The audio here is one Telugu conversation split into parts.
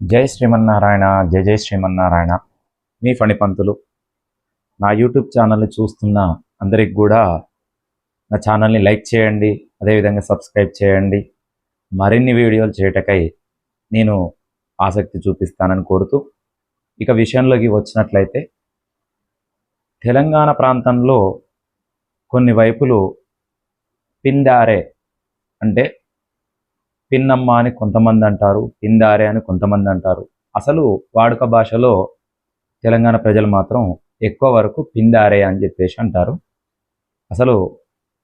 జై శ్రీమన్నారాయణ జై జై శ్రీమన్నారాయణ. మీ ఫణిపంతులు. నా యూట్యూబ్ ఛానల్ని చూస్తున్న అందరికి కూడా నా ఛానల్ని లైక్ చేయండి అదేవిధంగా సబ్స్క్రైబ్ చేయండి. మరిన్ని వీడియోలు చేయటకై నేను ఆసక్తి చూపిస్తానని కోరుతూ ఇక విషయంలోకి వచ్చినట్లయితే తెలంగాణ ప్రాంతంలో కొన్ని వైపులు పిందారే అంటే పిన్నమ్మ అని కొంతమంది అంటారు పిందారే అని కొంతమంది అంటారు. అసలు వాడుక భాషలో తెలంగాణ ప్రజలు మాత్రం ఎక్కువ వరకు పిందారే అని చెప్పేసి అంటారు. అసలు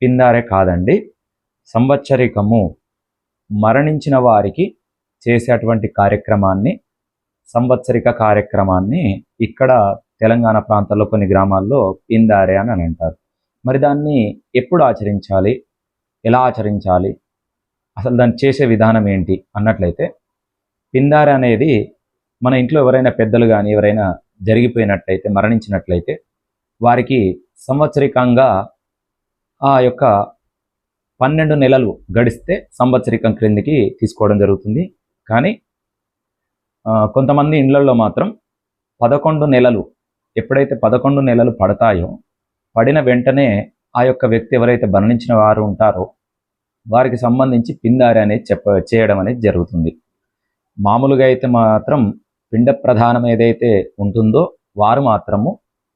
పిందారే కాదండి సంవత్సరికము మరణించిన వారికి చేసేటువంటి కార్యక్రమాన్ని సంవత్సరిక కార్యక్రమాన్ని ఇక్కడ తెలంగాణ ప్రాంతాల్లో కొన్ని గ్రామాల్లో పిందారే అని అని అంటారు. మరి దాన్ని ఎప్పుడు ఆచరించాలి ఎలా ఆచరించాలి అసలు దాన్ని చేసే విధానం ఏంటి అన్నట్లయితే పిందార అనేది మన ఇంట్లో ఎవరైనా పెద్దలు కానీ ఎవరైనా జరిగిపోయినట్లయితే మరణించినట్లయితే వారికి సంవత్సరికంగా ఆ యొక్క పన్నెండు నెలలు గడిస్తే సంవత్సరికం క్రిందికి తీసుకోవడం జరుగుతుంది. కానీ కొంతమంది ఇండ్లలో మాత్రం పదకొండు నెలలు ఎప్పుడైతే పదకొండు నెలలు పడతాయో పడిన వెంటనే ఆ యొక్క వ్యక్తి ఎవరైతే మరణించిన వారు ఉంటారో వారికి సంబంధించి పిందారి అనేది చెప్ప చేయడం అనేది జరుగుతుంది. మామూలుగా అయితే మాత్రం పిండ ప్రధానం ఏదైతే ఉంటుందో వారు మాత్రము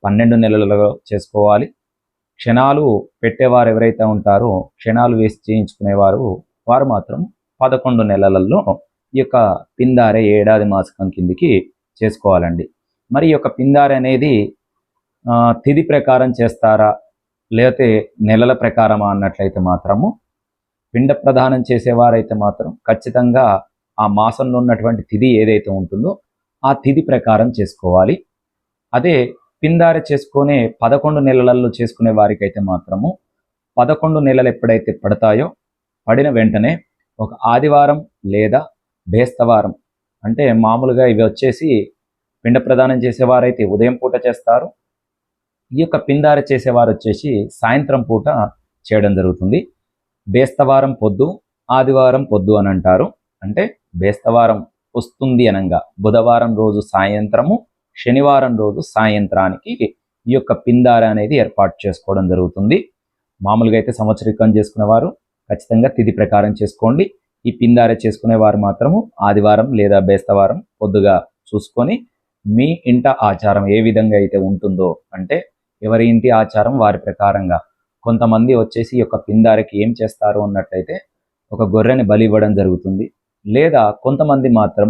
పన్నెండు నెలలలో చేసుకోవాలి. క్షణాలు పెట్టేవారు ఎవరైతే ఉంటారో క్షణాలు వేసి చేయించుకునేవారు వారు మాత్రం పదకొండు నెలలలో ఈ యొక్క పిందారే ఏడాది మాసకం కిందికి చేసుకోవాలండి. మరి ఈ యొక్క పిందారి అనేది తిది ప్రకారం చేస్తారా? లేకపోతే నెలల ప్రకారమా అన్నట్లయితే మాత్రము పిండ ప్రదానం చేసేవారైతే మాత్రం ఖచ్చితంగా ఆ మాసంలో ఉన్నటువంటి తిథి ఏదైతే ఉంటుందో ఆ తిథి ప్రకారం చేసుకోవాలి. అదే పిందార చేసుకునే పదకొండు నెలలలో చేసుకునే వారికైతే మాత్రము పదకొండు నెలలు ఎప్పుడైతే పడతాయో పడిన వెంటనే ఒక ఆదివారం లేదా బేస్తవారం అంటే మామూలుగా ఇవి వచ్చేసి పిండ ప్రదానం చేసేవారైతే ఉదయం పూట చేస్తారు. ఈ యొక్క పిందార చేసేవారు వచ్చేసి సాయంత్రం పూట చేయడం జరుగుతుంది. బేస్తవారం పొద్దు ఆదివారం పొద్దు అని అంటారు. అంటే బేస్తవారం వస్తుంది అనంగా బుధవారం రోజు సాయంత్రము శనివారం రోజు సాయంత్రానికి ఈ యొక్క పిందార అనేది ఏర్పాటు చేసుకోవడం జరుగుతుంది. మామూలుగా అయితే సంవత్సరికం చేసుకునేవారు ఖచ్చితంగా తిథి ప్రకారం చేసుకోండి. ఈ పిందార చేసుకునేవారు మాత్రము ఆదివారం లేదా బేస్తవారం పొద్దుగా చూసుకొని మీ ఇంట ఆచారం ఏ విధంగా అయితే ఉంటుందో అంటే ఎవరి ఇంటి ఆచారం వారి ప్రకారంగా కొంతమంది వచ్చేసి ఈ యొక్క పిందారికి ఏం చేస్తారు అన్నట్టయితే ఒక గొర్రెని బలి ఇవ్వడం జరుగుతుంది. లేదా కొంతమంది మాత్రం